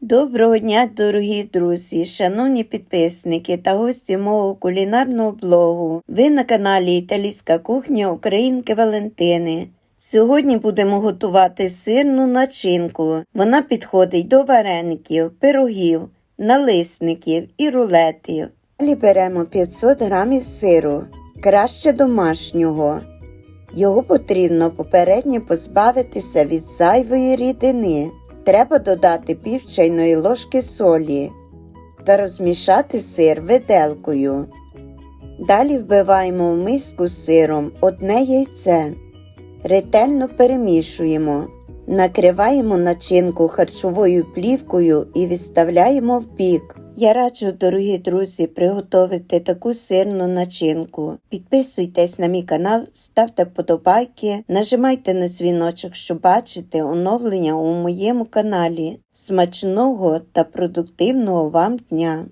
Доброго дня, дорогі друзі, шановні підписники та гості мого кулінарного блогу. Ви на каналі Італійська кухня Українки Валентини. Сьогодні будемо готувати сирну начинку. Вона підходить до вареників, пирогів, налисників і рулетів. Далі беремо 500 грамів сиру, краще домашнього. Його потрібно попередньо позбавитися від зайвої рідини. Треба додати пів чайної ложки солі та розмішати сир виделкою. Далі вбиваємо в миску з сиром одне яйце. Ретельно перемішуємо. Накриваємо начинку харчовою плівкою і відставляємо в бік. Я раджу, дорогі друзі, приготувати таку сирну начинку. Підписуйтесь на мій канал, ставте вподобайки, нажимайте на дзвіночок, щоб бачити оновлення у моєму каналі. Смачного та продуктивного вам дня!